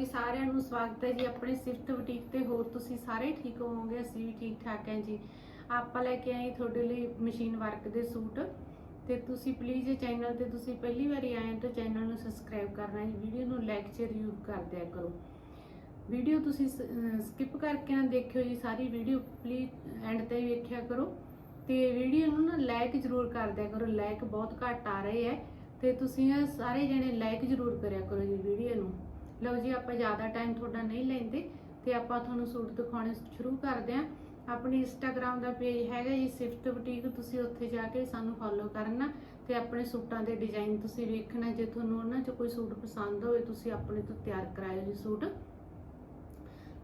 ਜੀ ਸਾਰਿਆਂ ਨੂੰ ਸਵਾਗਤ ਹੈ ਜੀ। ਆਪਣੇ ਸਿਫਤ ਬੁਟੀਕ ਤੇ ਹੋਰ ਤੁਸੀਂ ਸਾਰੇ ਠੀਕ ਹੋਵੋਗੇ? ਅਸੀਂ ਵੀ ਠੀਕ ਠਾਕ ਹਾਂ ਜੀ। ਆਪਾਂ ਲੈ ਕੇ ਆਏ ਤੁਹਾਡੇ ਲਈ ਮਸ਼ੀਨ ਵਰਕ ਦੇ ਸੂਟ। ਤੇ ਤੁਸੀਂ ਪਲੀਜ਼ ਇਹ ਚੈਨਲ ਤੇ ਤੁਸੀਂ ਪਹਿਲੀ ਵਾਰੀ ਆਏ ਤਾਂ ਚੈਨਲ ਨੂੰ ਸਬਸਕ੍ਰਾਈਬ ਕਰਨਾ ਜੀ। ਵੀਡੀਓ ਨੂੰ ਲਾਈਕ ਜ਼ਰੂਰ ਕਰ ਦਿਆ ਕਰੋ। ਵੀਡੀਓ ਤੁਸੀਂ ਸਕਿਪ ਕਰਕੇ ਨਾ ਦੇਖਿਓ ਜੀ। ਸਾਰੀ ਵੀਡੀਓ ਪਲੀਜ਼ ਐਂਡ ਤੇ ਵੇਖਿਆ ਕਰੋ। ਤੇ ਵੀਡੀਓ ਨੂੰ ਨਾ ਲਾਈਕ ਜ਼ਰੂਰ ਕਰ ਦਿਆ ਕਰੋ। ਲਾਈਕ ਬਹੁਤ ਘੱਟ ਆ ਰਹੇ ਹੈ। ਤੇ ਤੁਸੀਂ ਸਾਰੇ ਜਣੇ ਲਾਈਕ ਜ਼ਰੂਰ ਕਰਿਆ ਕਰੋ ਜੀ ਵੀਡੀਓ ਨੂੰ। ਲਓ ਜੀ, ਆਪਾਂ ਜ਼ਿਆਦਾ ਟਾਈਮ ਤੁਹਾਡਾ ਨਹੀਂ ਲੈਂਦੇ, ਤੇ ਆਪਾਂ ਤੁਹਾਨੂੰ ਸੂਟ ਦਿਖਾਉਣੇ ਸ਼ੁਰੂ ਕਰਦੇ ਹਾਂ। ਆਪਣੀ ਇੰਸਟਾਗ੍ਰam ਦਾ ਪੇਜ ਹੈਗਾ ਜੀ ਸਿਫਟ ਬੁਟੀਕ, ਤੁਸੀਂ ਉੱਥੇ ਜਾ ਕੇ ਸਾਨੂੰ ਫੋਲੋ ਕਰਨਾ ਤੇ ਆਪਣੇ ਸੂਟਾਂ ਦੇ ਡਿਜ਼ਾਈਨ ਤੁਸੀਂ ਵੇਖਣਾ, ਜੇ ਤੁਹਾਨੂੰ ਉਹਨਾਂ 'ਚ ਕੋਈ ਸੂਟ ਪਸੰਦ ਹੋਵੇ, ਤੁਸੀਂ ਆਪਣੇ ਤੋਂ ਤਿਆਰ ਕਰਾਇਓ ਜੀ ਸੂਟ।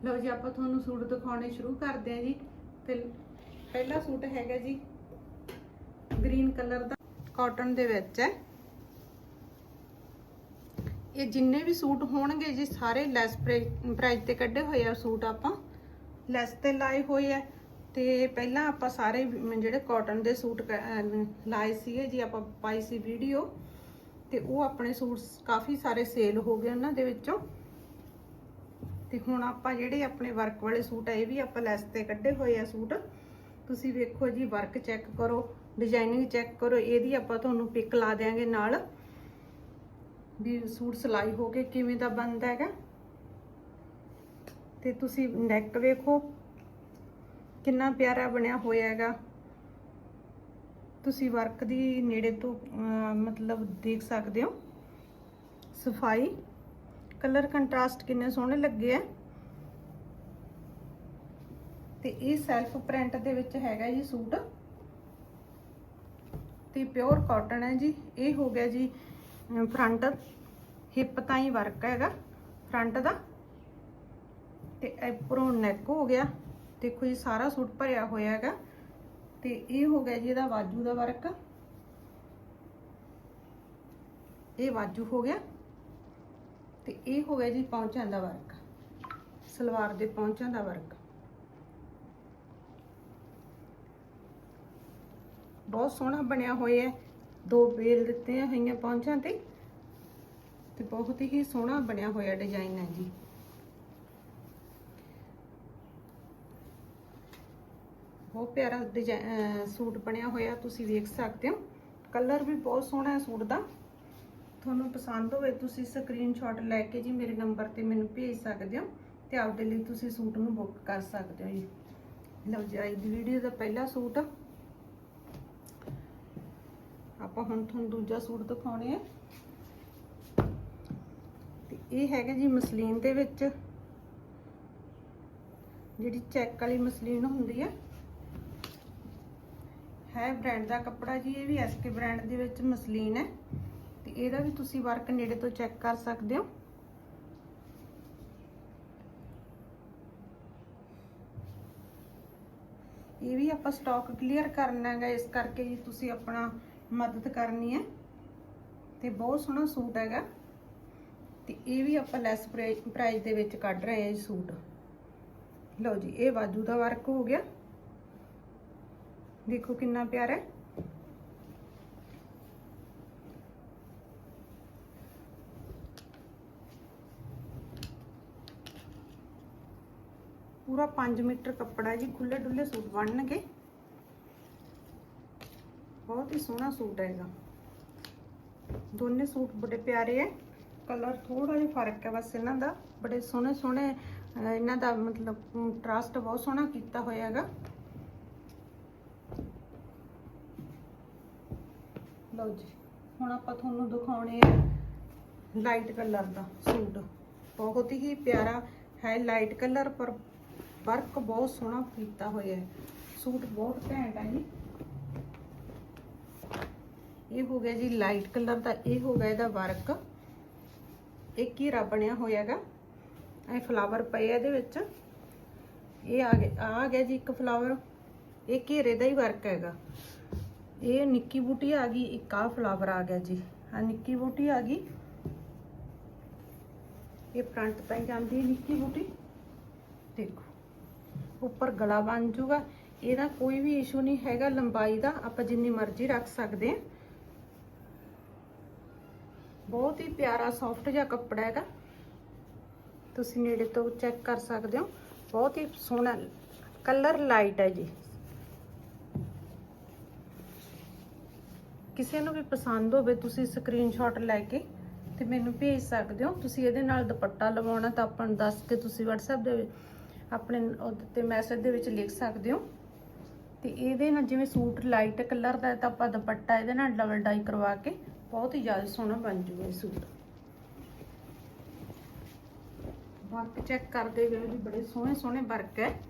ਲਓ ਜੀ, ਆਪਾਂ ਤੁਹਾਨੂੰ ਸੂਟ ਦਿਖਾਉਣੇ ਸ਼ੁਰੂ ਕਰਦੇ ਹਾਂ ਜੀ। ਤੇ ਪਹਿਲਾ ਸੂਟ ਹੈਗਾ ਜੀ ਗ੍ਰੀਨ ਕਲਰ ਦਾ ਕਾਟਨ ਦੇ ਵਿੱਚ ਹੈ। ਇਹ ਜਿੰਨੇ ਵੀ ਸੂਟ ਹੋਣਗੇ ਜੀ, ਸਾਰੇ ਲੈਸ ਪ੍ਰਾਈਸ ਤੇ ਕੱਢੇ ਹੋਏ ਆ ਸੂਟ ਆਪਾਂ। ਲੈਸ ਤੇ ਲਾਏ ਹੋਏ ਆ ਤੇ ਪਹਿਲਾਂ ਆਪਾਂ ਸਾਰੇ ਜਿਹੜੇ ਕਾਟਨ ਦੇ ਸੂਟ ਕ- ਲਾਏ ਸੀਗੇ ਜੀ, ਆਪਾਂ ਪਾਈ ਸੀ ਵੀਡੀਓ ਤੇ ਉਹ ਆਪਣੇ ਸੂਟ ਕਾਫੀ ਸਾਰੇ ਸੇਲ ਹੋ ਗਏ ਉਹਨਾਂ ਦੇ ਵਿੱਚੋਂ। ਤੇ ਹੁਣ ਆਪਾਂ ਜਿਹੜੇ ਆਪਣੇ ਵਰਕ ਵਾਲੇ ਸੂਟ ਆ, ਇਹ ਵੀ ਆਪਾਂ ਲੈਸ ਤੇ ਕੱਢੇ ਹੋਏ ਆ ਸੂਟ। ਤੁਸੀਂ ਵੇਖੋ ਜੀ ਵਰਕ ਚੈੱਕ ਕਰੋ ਡਿਜ਼ਾਈਨਿੰਗ ਚੈੱਕ ਕਰੋ, ਇਹਦੀ ਆਪਾਂ ਤੁਹਾਨੂੰ ਪਿਕ ਲਾ ਦਿਆਂਗੇ ਨਾਲ। ਵੀ ਸੂਟ ਸਿਲਾਈ ਹੋ ਕੇ ਕਿਵੇਂ ਦਾ ਬਣਦਾ ਹੈਗਾ? ਤੇ ਤੁਸੀਂ ਨੈਕ ਵੇਖੋ, ਕਿੰਨਾ ਪਿਆਰਾ ਬਣਿਆ ਹੋਇਆ ਹੈਗਾ। ਤੁਸੀਂ ਵਰਕ ਦੀ ਨੇੜੇ ਤੋਂ ਮਤਲਬ ਦੇਖ ਸਕਦੇ ਹੋ। ਸਫ਼ਾਈ ਕਲਰ ਕੰਟਰਾਸਟ ਕਿੰਨੇ ਸੋਹਣੇ ਲੱਗੇ ਆ। ਤੇ ਇਹ ਸੈਲਫ ਪ੍ਰਿੰਟ ਦੇ ਵਿੱਚ ਹੈਗਾ ਜੀ ਸੂਟ। ਤੇ ਪਿਓਰ ਕਾਟਨ ਹੈ ਜੀ। ਇਹ ਹੋ ਗਿਆ ਜੀ ਫਰੰਟ ਹਿੱਪ ਤਾਈਂ ਵਰਕ ਹੈਗਾ। ਫਰੰਟ ਦਾ। ਤੇ ਐਪਰੋਂ ਨੈਕ ਹੋ ਗਿਆ। ਦੇਖੋ ਜੀ, ਸਾਰਾ ਸੂਟ ਭਰਿਆ ਹੋਇਆ ਹੈਗਾ। ਤੇ ਇਹ ਹੋ ਗਿਆ ਜੀ ਇਹਦਾ ਬਾਜੂ ਦਾ ਵਰਕ ਇਹ ਬਾਜੂ ਹੋ ਗਿਆ। ਤੇ ਇਹ ਹੋ ਗਿਆ ਜੀ ਪੌਂਚਾਂ ਦਾ ਵਰਕ ਸਲਵਾਰ ਦੇ ਪੌਂਚਾਂ ਦਾ ਵਰਕ ਬਹੁਤ ਸੋਹਣਾ ਬਣਿਆ ਹੋਇਆ ਹੈ। ਦੋ ਬੇਲ ਦਿੱਤੇ ਹੋਈਆਂ ਪੌਂਚਾਂ ਤੇ। ਤੇ ਬਹੁਤ ਹੀ ਸੋਹਣਾ ਬਣਿਆ ਹੋਇਆ ਡਿਜ਼ਾਈਨ ਹੈ ਜੀ। ਬਹੁਤ ਪਿਆਰਾ ਸੂਟ ਬਣਿਆ ਹੋਇਆ, ਤੁਸੀਂ ਵੇਖ ਸਕਦੇ ਹੋ। ਕਲਰ ਵੀ ਬਹੁਤ ਸੋਹਣਾ ਹੈ ਸੂਟ ਦਾ। ਤੁਹਾਨੂੰ ਪਸੰਦ ਹੋਵੇ ਤੁਸੀਂ ਸਕਰੀਨਸ਼ਾਟ ਲੈ ਕੇ ਜੀ ਮੇਰੇ ਨੰਬਰ ਤੇ ਮੈਨੂੰ ਭੇਜ ਸਕਦੇ ਹੋ ਤੇ ਆਪਦੇ ਲਈ ਤੁਸੀਂ ਸੂਟ ਨੂੰ ਬੁੱਕ ਕਰ ਸਕਦੇ ਹੋ ਜੀ। ਲਓ ਜੀ, ਅੱਜ ਦੀ ਵੀਡੀਓ ਦਾ ਪਹਿਲਾ ਸੂਟ। ਆਪਾਂ ਹੁਣ ਤੁਹਾਨੂੰ ਦੂਜਾ ਸੂਟ ਦਿਖਾਉਣੇ ਆ। ਤੇ ਇਹ ਹੈਗਾ ਜੀ ਮਸਲੀਨ ਦੇ ਵਿੱਚ। ਜਿਹੜੀ ਚੈੱਕ ਵਾਲੀ ਮਸਲੀਨ ਹੁੰਦੀ ਹੈ ਹੈ ਬ੍ਰਾਂਡ ਦਾ ਕੱਪੜਾ ਜੀ, ਇਹ ਵੀ ਐਸਕੇ ਬ੍ਰਾਂਡ ਦੇ ਵਿੱਚ ਮਸਲੀਨ ਹੈ। ਤੇ ਇਹਦਾ ਵੀ ਤੁਸੀਂ ਵਰਕ ਨੇੜੇ ਤੋਂ ਚੈੱਕ ਕਰ ਸਕਦੇ ਹੋ। ਇਹ ਵੀ ਆਪਾਂ ਸਟਾਕ ਕਲੀਅਰ ਕਰਨਾ ਹੈਗਾ, ਇਸ ਕਰਕੇ ਜੀ ਤੁਸੀਂ ਆਪਣਾ ਮਦਦ ਕਰਨੀ ਹੈ। ਤੇ ਬਹੁਤ ਸੋਹਣਾ ਸੂਟ ਹੈਗਾ। ਤੇ ਇਹ ਵੀ ਆਪਾਂ ਲੈਸ ਪ੍ਰਾਈਸ ਦੇ ਵਿੱਚ ਕੱਢ ਰਹੇ ਹਾਂ ਜੀ ਸੂਟ। ਲਓ ਜੀ, ਇਹ ਬਾਜੂ ਦਾ ਵਰਕ ਹੋ ਗਿਆ। ਦੇਖੋ ਕਿੰਨਾ ਪਿਆਰਾ ਹੈ। ਪੂਰਾ 5 ਮੀਟਰ ਕੱਪੜਾ ਜੀ ਖੁੱਲੇ ਡੁੱਲੇ ਸੂਟ ਬਣਨਗੇ। ਬਹੁਤ ਹੀ ਸੋਹਣਾ ਸੂਟ ਹੈਗਾ ਦੋਨੇ ਸੂਟ ਬੜੇ ਪਿਆਰੇ ਹੈ। ਕਲਰ ਥੋੜਾ ਜਿਹਾ ਫ਼ਰਕ ਹੈ ਬਸ ਇਹਨਾਂ ਦਾ। ਬੜੇ ਸੋਹਣੇ ਸੋਹਣੇ ਇਹਨਾਂ ਦਾ ਮਤਲਬ ਟਰਸਟ ਬਹੁਤ ਸੋਹਣਾ ਕੀਤਾ ਹੋਇਆ ਹੈਗਾ। ਲਓ ਜੀ, ਹੁਣ ਆਪਾਂ ਤੁਹਾਨੂੰ ਦਿਖਾਉਣੇ ਆ ਲਾਈਟ ਕਲਰ ਦਾ ਸੂਟ। ਬਹੁਤ ਹੀ ਪਿਆਰਾ ਹੈ ਲਾਈਟ ਕਲਰ ਪਰ ਵਰਕ ਬਹੁਤ ਸੋਹਣਾ ਕੀਤਾ ਹੋਇਆ ਹੈ। ਸੂਟ ਬਹੁਤ ਘੈਂਟ ਹੈ ਜੀ। ਇਹ ਹੋ ਗਿਆ ਜੀ ਲਾਈਟ ਕਲਰ ਦਾ, ਇਹ ਹੋ ਗਿਆ ਇਹਦਾ ਵਰਕ। ਇਹ ਘੇਰਾ ਬਣਿਆ ਹੋਇਆ ਹੈਗਾ? ਇਹ ਫਲਾਵਰ ਪਏ ਇਹਦੇ ਵਿੱਚ। ਇਹ ਆ ਗਿਆ ਆ ਗਿਆ ਜੀ ਇੱਕ ਫਲਾਵਰ ਇਹ ਘੇਰੇ ਦਾ ਹੀ ਵਰਕ ਹੈਗਾ। ਇਹ ਨਿੱਕੀ ਬੂਟੀ ਆ ਗਈ, ਇੱਕ ਆ ਫਲਾਵਰ ਆ ਗਿਆ ਜੀ। ਆ ਨਿੱਕੀ ਬੂਟੀ ਆ ਗਈ। ਇਹ ਫਰੰਟ ਤਾਂ ਜਾਂਦੀ ਹੈ ਨਿੱਕੀ ਬੂਟੀ। ਦੇਖੋ, ਉੱਪਰ ਗਲਾ ਬਣ ਜੂਗਾ। ਇਹਦਾ ਕੋਈ ਵੀ ਇਸ਼ੂ ਨਹੀਂ ਹੈਗਾ, ਲੰਬਾਈ ਦਾ ਆਪਾਂ ਜਿੰਨੀ ਮਰਜ਼ੀ ਰੱਖ ਸਕਦੇ ਹਾਂ। ਬਹੁਤ ਹੀ ਪਿਆਰਾ ਸੌਫਟ ਜਿਹਾ ਕੱਪੜਾ ਹੈਗਾ। ਤੁਸੀਂ ਨੇੜੇ ਤੋਂ ਚੈੱਕ ਕਰ ਸਕਦੇ ਹੋ। ਬਹੁਤ ਹੀ ਸੋਹਣਾ ਕਲਰ ਲਾਈਟ ਹੈ ਜੀ। ਕਿਸੇ ਨੂੰ ਵੀ ਪਸੰਦ ਹੋਵੇ, ਤੁਸੀਂ ਸਕਰੀਨਸ਼ਾਟ ਲੈ ਕੇ ਤੇ ਮੈਨੂੰ ਭੇਜ ਸਕਦੇ ਹੋ। ਤੁਸੀਂ ਇਹਦੇ ਨਾਲ ਦੁਪੱਟਾ ਲਵਾਉਣਾ ਤਾਂ ਆਪਾਂ ਨੂੰ ਦੱਸ ਕੇ ਤੁਸੀਂ WhatsApp ਦੇ ਆਪਣੇ ਉਹਦੇ ਤੇ ਮੈਸੇਜ ਦੇ ਵਿੱਚ ਲਿਖ ਸਕਦੇ ਹੋ। ਤੇ ਇਹਦੇ ਨਾਲ ਜਿਵੇਂ ਸੂਟ ਲਾਈਟ ਕਲਰ ਦਾ ਤਾਂ ਆਪਾਂ ਦੁਪੱਟਾ ਇਹਦੇ ਨਾਲ ਡਬਲ ਡਾਈ ਕਰਵਾ ਕੇ ਬਹੁਤ ਹੀ ਜ਼ਿਆਦਾ ਸੋਹਣਾ ਬਣ ਜੂਗਾ ਇਹ ਸੂਟ। ਵਰਕ ਚੈੱਕ ਕਰਦੇ ਗਏ ਵੀ ਬੜੇ ਸੋਹਣੇ ਸੋਹਣੇ ਵਰਕ ਹੈ।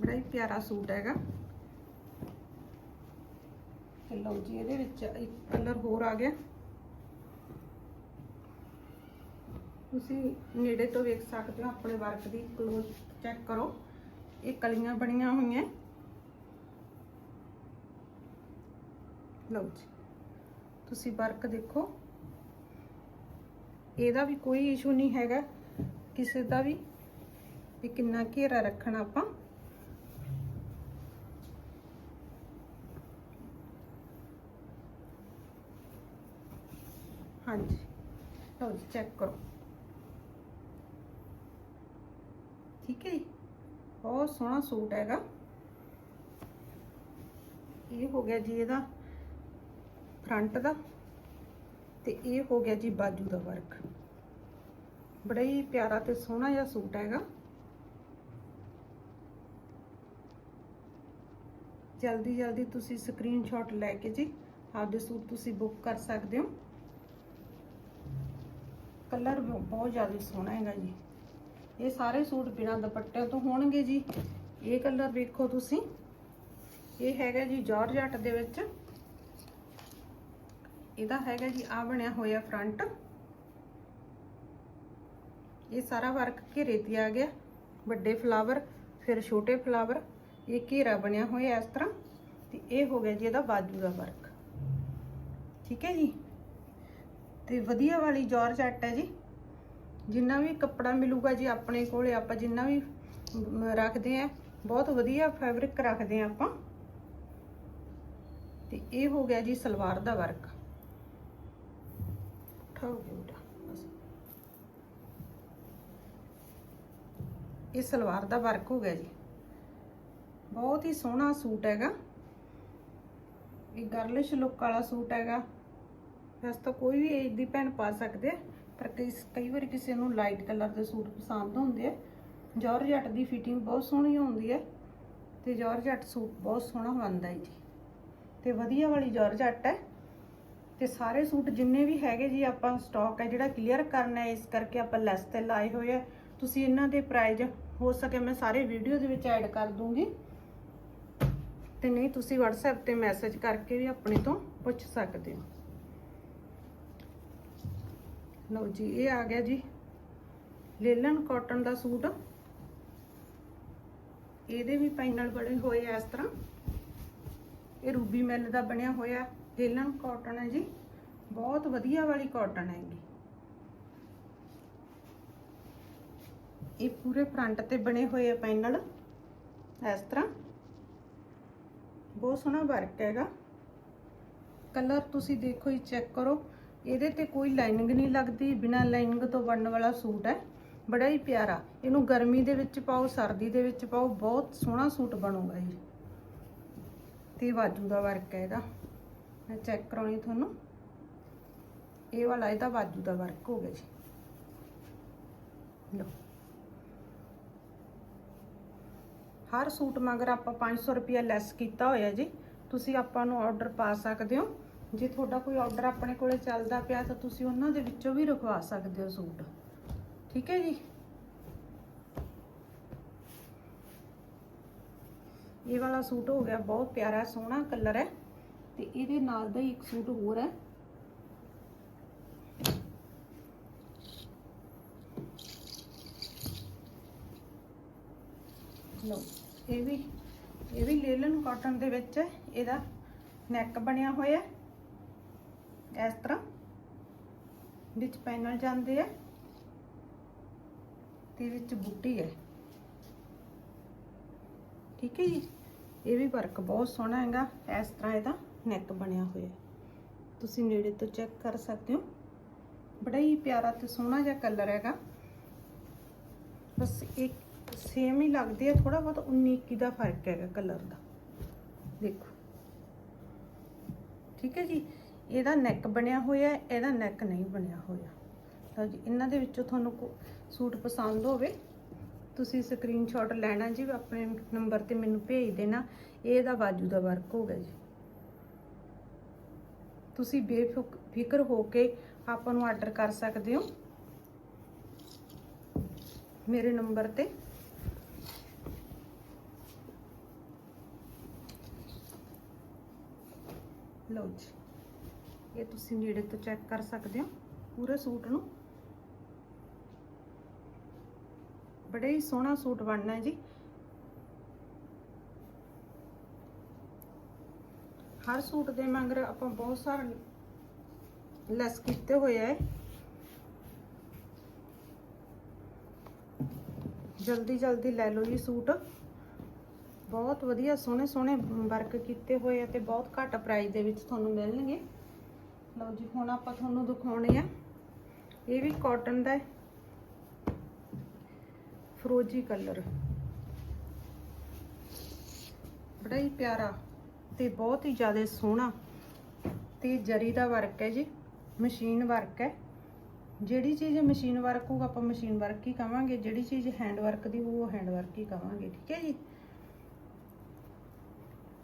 ਬੜਾ ਹੀ ਪਿਆਰਾ ਸੂਟ ਹੈਗਾ। ਤੇ ਲਓ ਜੀ, ਇਹਦੇ ਵਿੱਚ ਇੱਕ ਕਲਰ ਹੋਰ ਆ ਗਿਆ। ਤੁਸੀਂ ਨੇੜੇ ਤੋਂ ਵੇਖ ਸਕਦੇ ਹੋ, ਆਪਣੇ ਵਰਕ ਦੀ ਕਲੋਜ਼ ਚੈੱਕ ਕਰੋ। ਇਹ ਕਲੀਆਂ ਬਣੀਆਂ ਹੋਈਆਂ। ਲਓ ਜੀ। ਤੁਸੀਂ ਵਰਕ ਦੇਖੋ। ਇਹਦਾ ਵੀ ਕੋਈ ਇਸ਼ੂ ਨਹੀਂ ਹੈਗਾ। ਕਿਸੇ ਦਾ ਵੀ ਵੀ ਕਿੰਨਾ ਘੇਰਾ ਰੱਖਣਾ ਆਪਾਂ। ਹਾਂਜੀ। ਲਓ ਜੀ ਚੈੱਕ ਕਰੋ। ਠੀਕ ਹੈ ਜੀ। ਬਹੁਤ ਸੋਹਣਾ ਸੂਟ ਹੈਗਾ। ਇਹ ਹੋ ਗਿਆ ਜੀ ਇਹਦਾ। ਫਰੰਟ ਦਾ ਤੇ ਇਹ ਹੋ ਗਿਆ ਜੀ ਬਾਜੂ ਦਾ ਵਰਕ ਬੜਾ ਹੀ ਪਿਆਰਾ ਤੇ ਸੋਹਣਾ ਜਿਹਾ ਸੂਟ ਹੈਗਾ। ਜਲਦੀ ਜਲਦੀ ਤੁਸੀਂ ਸਕਰੀਨਸ਼ਾਟ ਲੈ ਕੇ ਜੀ ਆਪਦੇ ਸੂਟ ਤੁਸੀਂ ਬੁੱਕ ਕਰ ਸਕਦੇ ਹੋ। ਕਲਰ ਬਹੁਤ ਜ਼ਿਆਦਾ ਸੋਹਣਾ ਹੈਗਾ ਜੀ। ਇਹ ਸਾਰੇ ਸੂਟ ਬਿਨਾਂ ਦੁਪੱਟੇ ਤੋਂ ਹੋਣਗੇ ਜੀ। ਇਹ ਕਲਰ ਵੇਖੋ ਤੁਸੀਂ। ਇਹ ਹੈਗਾ ਜੀ ਜਾਰਜਟ ਦੇ ਵਿੱਚ। ਇਹਦਾ ਹੈਗਾ ਜੀ ਆ ਬਣਿਆ ਹੋਇਆ ਫਰੰਟ ਇਹ ਸਾਰਾ ਵਰਕ ਘੇਰੇ ਤੇ ਆ ਗਿਆ। ਵੱਡੇ ਫਲਾਵਰ ਫਿਰ ਛੋਟੇ ਫਲਾਵਰ ਇਹ ਘੇਰਾ ਬਣਿਆ ਹੋਇਆ ਇਸ ਤਰ੍ਹਾਂ। ਤੇ ਇਹ ਹੋ ਗਿਆ ਜੀ ਇਹਦਾ ਬਾਜੂ ਦਾ ਵਰਕ ਠੀਕ ਹੈ ਜੀ? ਤੇ ਵਧੀਆ ਵਾਲੀ ਜਾਰਜਟ ਹੈ ਜੀ। ਜਿੰਨਾ ਵੀ ਕੱਪੜਾ ਮਿਲੂਗਾ ਜੀ ਆਪਣੇ ਕੋਲੇ, ਆਪਾਂ ਜਿੰਨਾ ਵੀ ਰੱਖਦੇ ਆ, ਬਹੁਤ ਵਧੀਆ ਫੈਬਰਿਕ ਰੱਖਦੇ ਆ ਆਪਾਂ। ਤੇ ਇਹ ਹੋ ਗਿਆ ਜੀ ਸਲਵਾਰ ਦਾ ਵਰਕ ਉਠਾਓ ਬੇਟਾ ਬਸ। ਇਹ ਸਲਵਾਰ ਦਾ ਵਰਕ ਹੋ ਗਿਆ ਜੀ। ਬਹੁਤ ਹੀ ਸੋਹਣਾ ਸੂਟ ਹੈਗਾ। ਇਹ ਗਰਲਿਸ਼ ਲੁੱਕ ਵਾਲਾ ਸੂਟ ਹੈਗਾ। ਵੈਸੇ ਤਾਂ ਕੋਈ ਵੀ ਏਜ ਦੀ ਭੈਣ ਪਾ ਸਕਦੇ ਆ, ਪਰ ਕਈ ਕਈ ਵਾਰੀ ਕਿਸੇ ਨੂੰ ਲਾਈਟ ਕਲਰ ਦੇ ਸੂਟ ਪਸੰਦ ਹੁੰਦੇ ਆ। ਜਾਰਜਟ ਦੀ ਫਿਟਿੰਗ ਬਹੁਤ ਸੋਹਣੀ ਹੁੰਦੀ ਹੈ ਤੇ ਜਾਰਜਟ ਸੂਟ ਬਹੁਤ ਸੋਹਣਾ ਬਣਦਾ ਹੈ ਜੀ। ਤੇ ਵਧੀਆ ਵਾਲੀ ਜਾਰਜਟ ਹੈ। ਤੇ ਸਾਰੇ ਸੂਟ ਜਿੰਨੇ ਵੀ ਹੈਗੇ ਜੀ ਆਪਾਂ ਸਟਾਕ ਹੈ ਜਿਹੜਾ ਕਲੀਅਰ ਕਰਨਾ ਹੈ, ਇਸ ਕਰਕੇ ਆਪਾਂ ਲੈਸ ਤੇ ਲਾਏ ਹੋਏ ਆ। ਤੁਸੀਂ ਇਹਨਾਂ ਦੇ ਪ੍ਰਾਈਸ ਹੋ ਸਕੇ, ਮੈਂ ਸਾਰੇ ਵੀਡੀਓ ਦੇ ਵਿੱਚ ਐਡ ਕਰ ਦੂੰਗੀ। ਤੇ ਨਹੀਂ, ਤੁਸੀਂ WhatsApp ਤੇ ਮੈਸੇਜ ਕਰਕੇ ਵੀ ਆਪਣੇ ਤੋਂ ਪੁੱਛ ਸਕਦੇ ਹੋ। ਲਓ ਜੀ, ਇਹ ਆ ਗਿਆ ਜੀ, ਲੇਲਨ ਕਾਟਨ ਦਾ ਸੂਟ। ਇਹਦੇ ਵੀ ਪੈਨਲ ਬਣੇ ਹੋਏ ਆ ਇਸ ਤਰ੍ਹਾਂ। ਇਹ ਰੂਬੀ ਮੈਲ ਦਾ ਬਣਿਆ ਹੋਇਆ। ਲੇਲਨ ਕਾਟਨ ਹੈ ਜੀ। ਬਹੁਤ ਵਧੀਆ ਵਾਲੀ ਕਾਟਨ ਹੈਗੀ। ਇਹ ਪੂਰੇ ਫਰੰਟ ਤੇ ਬਣੇ ਹੋਏ ਆ ਪੈਨਲ ਇਸ ਤਰ੍ਹਾਂ। ਬਹੁਤ ਸੋਹਣਾ ਵਰਕ ਹੈਗਾ। ਕਲਰ ਤੁਸੀਂ ਦੇਖੋ ਹੀ ਚੈੱਕ ਕਰੋ। ਇਹਦੇ ਤੇ ਕੋਈ ਲਾਈਨਿੰਗ ਨਹੀਂ ਲੱਗਦੀ, ਬਿਨਾ ਲਾਈਨਿੰਗ ਤੋਂ ਬਣਨ ਵਾਲਾ ਸੂਟ ਹੈ। ਬੜਾ ਹੀ ਪਿਆਰਾ। ਇਹਨੂੰ ਗਰਮੀ ਦੇ ਵਿੱਚ ਪਾਓ, ਸਰਦੀ ਦੇ ਵਿੱਚ ਪਾਓ, ਬਹੁਤ ਸੋਹਣਾ ਸੂਟ ਬਣੂਗਾ ਜੀ ਤੇ ਬਾਜੂ ਦਾ ਵਰਕ ਹੈ ਇਹਦਾ ਮੈਂ ਚੈੱਕ ਕਰਾਉਣੀ ਤੁਹਾਨੂੰ। ਇਹ ਵਾਲਾ ਇਹਦਾ ਬਾਜੂ ਦਾ ਵਰਕ ਹੋ ਗਿਆ ਜੀ। ਲਓ। ਹਰ ਸੂਟ ਮਗਰ ਆਪਾਂ 500 ਰੁਪਿਆ ਲੈਸ ਕੀਤਾ ਹੋਇਆ ਜੀ। ਤੁਸੀਂ ਆਪਾਂ ਨੂੰ ਆਰਡਰ ਪਾ ਸਕਦੇ ਹੋ। ਜੇ ਤੁਹਾਡਾ ਕੋਈ ਆਰਡਰ ਆਪਣੇ ਕੋਲੇ ਚੱਲਦਾ ਪਿਆ, ਤਾਂ ਤੁਸੀਂ ਉਹਨਾਂ ਦੇ ਵਿੱਚੋਂ ਵੀ ਰਖਵਾ ਸਕਦੇ ਹੋ ਸੂਟ। ਠੀਕ ਹੈ ਜੀ? ਇਹ ਵਾਲਾ ਸੂਟ ਹੋ ਗਿਆ, ਬਹੁਤ ਪਿਆਰਾ ਸੋਹਣਾ ਕਲਰ ਹੈ। ਤੇ ਇਹਦੇ ਨਾਲ ਦਾ ਹੀ ਇੱਕ ਸੂਟ ਹੋਰ ਹੈ। ਲਓ, ਇਹ ਵੀ ਇਹ ਵੀ ਲੇਲਨ ਕਾਟਨ ਦੇ ਵਿੱਚ ਇਹਦਾ ਨੈਕ ਬਣਿਆ ਹੋਇਆ ਇਸ ਤਰ੍ਹਾਂ ਵਿੱਚ ਪੈਨਲ ਜਾਂਦੇ ਆ ਤੇ ਵਿੱਚ ਬੂਟੀ ਹੈ। ਠੀਕ ਹੈ ਜੀ? ਇਹ ਵੀ ਵਰਕ ਬਹੁਤ ਸੋਹਣਾ ਹੈਗਾ ਇਸ ਤਰ੍ਹਾਂ ਇਹਦਾ। ਨੈਕ ਬਣਿਆ ਹੋਇਆ। ਤੁਸੀਂ ਨੇੜੇ ਤੋਂ ਚੈੱਕ ਕਰ ਸਕਦੇ ਹੋ। ਬੜਾ ਹੀ ਪਿਆਰਾ ਤੇ ਸੋਹਣਾ ਜਿਹਾ ਕਲਰ ਹੈਗਾ। ਬਸ ਇੱਕ ਸੇਮ ਹੀ ਲੱਗਦੇ ਆ ਥੋੜਾ ਬਹੁਤ 19 21 ਦਾ ਫ਼ਰਕ ਹੈਗਾ ਕਲਰ ਦਾ। ਦੇਖੋ। ਠੀਕ ਹੈ ਜੀ? ਇਹਦਾ ਨੈਕ ਬਣਿਆ ਹੋਇਆ, ਇਹਦਾ ਨੈਕ ਨਹੀਂ ਬਣਿਆ ਹੋਇਆ। ਤਾਂ ਜੀ, ਇਹਨਾਂ ਦੇ ਵਿੱਚੋਂ ਤੁਹਾਨੂੰ ਸੂਟ ਪਸੰਦ ਹੋਵੇ, ਤੁਸੀਂ ਸਕਰੀਨਸ਼ਾਟ ਲੈਣਾ ਜੀ, ਆਪਣੇ ਨੰਬਰ ਤੇ ਮੈਨੂੰ ਭੇਜ ਦੇਣਾ। ਇਹਦਾ ਬਾਜੂ ਦਾ ਵਰਕ ਹੋਗਾ ਜੀ। ਤੁਸੀਂ ਬੇਫਿਕਰ ਹੋ ਕੇ ਆਪਾਂ ਨੂੰ ਆਰਡਰ ਕਰ ਸਕਦੇ ਹੋ। ਮੇਰੇ ਨੰਬਰ ਤੇ। ਲਓ ਜੀ। ਇਹ ਤੁਸੀਂ ਨੇੜੇ ਤੋਂ ਚੈੱਕ ਕਰ ਸਕਦੇ ਹੋ। ਪੂਰੇ ਸੂਟ ਨੂੰ। ਬੜੇ ਹੀ ਸੋਹਣਾ ਸੂਟ ਬਣਨਾ ਹੈ ਜੀ। ਹਰ ਸੂਟ ਦੇ ਮਗਰ ਆਪਾਂ ਬਹੁਤ ਸਾਰੇ ਲੈਸ ਕੀਤੇ ਹੋਏ ਆ ਜਲਦੀ ਜਲਦੀ ਲੈ ਲਓ ਜੀ ਸੂਟ। ਬਹੁਤ ਵਧੀਆ ਸੋਹਣੇ ਸੋਹਣੇ ਵਰਕ ਕੀਤੇ ਹੋਏ ਆ ਤੇ ਬਹੁਤ ਘੱਟ ਪ੍ਰਾਈਸ ਦੇ ਵਿੱਚ ਤੁਹਾਨੂੰ ਮਿਲਣਗੇ। ਲਓ ਜੀ, ਹੁਣ ਆਪਾਂ ਤੁਹਾਨੂੰ ਦਿਖਾਉਣੇ ਆ। ਇਹ ਵੀ ਕਾਟਨ ਦਾ ਹੈ। ਫਰੋਜੀ ਕਲਰ ਬੜਾ ਹੀ ਪਿਆਰਾ। ਤੇ ਬਹੁਤ ਹੀ ਜ਼ਿਆਦਾ ਸੋਹਣਾ ਤੇ ਜਰੀ ਦਾ ਵਰਕ ਹੈ ਜੀ ਮਸ਼ੀਨ ਵਰਕ ਹੈ। ਜਿਹੜੀ ਚੀਜ਼ ਮਸ਼ੀਨ ਵਰਕ ਹੋਊਗਾ ਆਪਾਂ ਮਸ਼ੀਨ ਵਰਕ ਹੀ ਕਵਾਂਗੇ, ਜਿਹੜੀ ਚੀਜ਼ ਹੈਂਡ ਵਰਕ ਦੀ ਹੋਊ, ਉਹ ਹੈਂਡ ਵਰਕ ਹੀ ਕਵਾਂਗੇ, ਠੀਕ ਹੈ ਜੀ।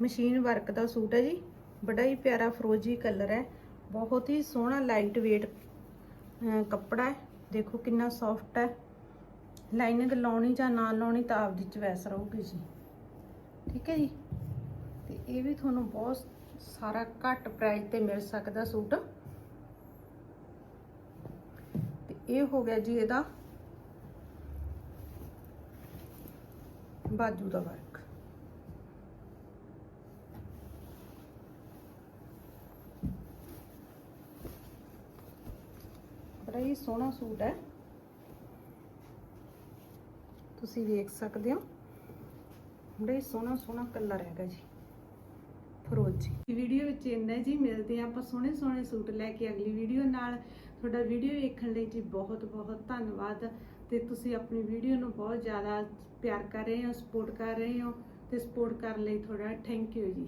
ਮਸ਼ੀਨ ਵਰਕ ਦਾ ਸੂਟ ਹੈ ਜੀ, ਬੜਾ ਹੀ ਪਿਆਰਾ ਫਰੋਜੀ ਕਲਰ ਹੈ, ਬਹੁਤ ਹੀ ਸੋਹਣਾ ਲਾਈਟ weight ਕੱਪੜਾ ਹੈ, ਦੇਖੋ ਕਿੰਨਾ ਸੌਫਟ ਹੈ। ਲਾਈਨਿੰਗ ਲਾਉਣੀ ਜਾਂ ਨਾ ਲਾਉਣੀ ਤਾਂ ਆਪ ਆਪਦੀ ਚੁਆਇਸ ਰਹੂਗੀ ਜੀ। ਠੀਕ ਹੈ ਜੀ। ਤੇ ਇਹ ਵੀ ਤੁਹਾਨੂੰ ਬਹੁਤ ਸਾਰਾ ਘੱਟ ਪ੍ਰਾਈਸ ਤੇ ਮਿਲ ਸਕਦਾ ਸੂਟ। ਤੇ ਇਹ ਹੋ ਗਿਆ ਜੀ ਇਹਦਾ ਬਾਜੂ ਦਾ ਵਰਕ। ਬੜਾ ਹੀ ਸੋਹਣਾ ਸੂਟ ਹੈ। ਤੁਸੀਂ ਵੇਖ ਸਕਦੇ ਹੋ। ਬੜਾ ਹੀ ਸੋਹਣਾ ਸੋਹਣਾ ਕਲਰ ਹੈਗਾ ਜੀ। ਫਰੋਜੀ ਵੀਡੀਓ ਵਿੱਚ ਇੰਨਾ ਜੀ, ਮਿਲਦੇ ਆ ਆਪਾਂ ਸੋਹਣੇ ਸੋਹਣੇ ਸੂਟ ਲੈ ਕੇ ਅਗਲੀ ਵੀਡੀਓ ਨਾਲ। ਤੁਹਾਡਾ ਵੀਡੀਓ ਵੇਖਣ ਲਈ ਜੀ ਬਹੁਤ ਬਹੁਤ ਧੰਨਵਾਦ ਤੇ ਤੁਸੀਂ ਆਪਣੀ ਵੀਡੀਓ ਨੂੰ ਬਹੁਤ ਜ਼ਿਆਦਾ ਪਿਆਰ ਕਰ ਰਹੇ ਹੋ, ਸਪੋਰਟ ਕਰ ਰਹੇ ਹੋ ਤੇ ਸਪੋਰਟ ਕਰਨ ਲਈ ਤੁਹਾਡਾ ਥੈਂਕ ਯੂ ਜੀ।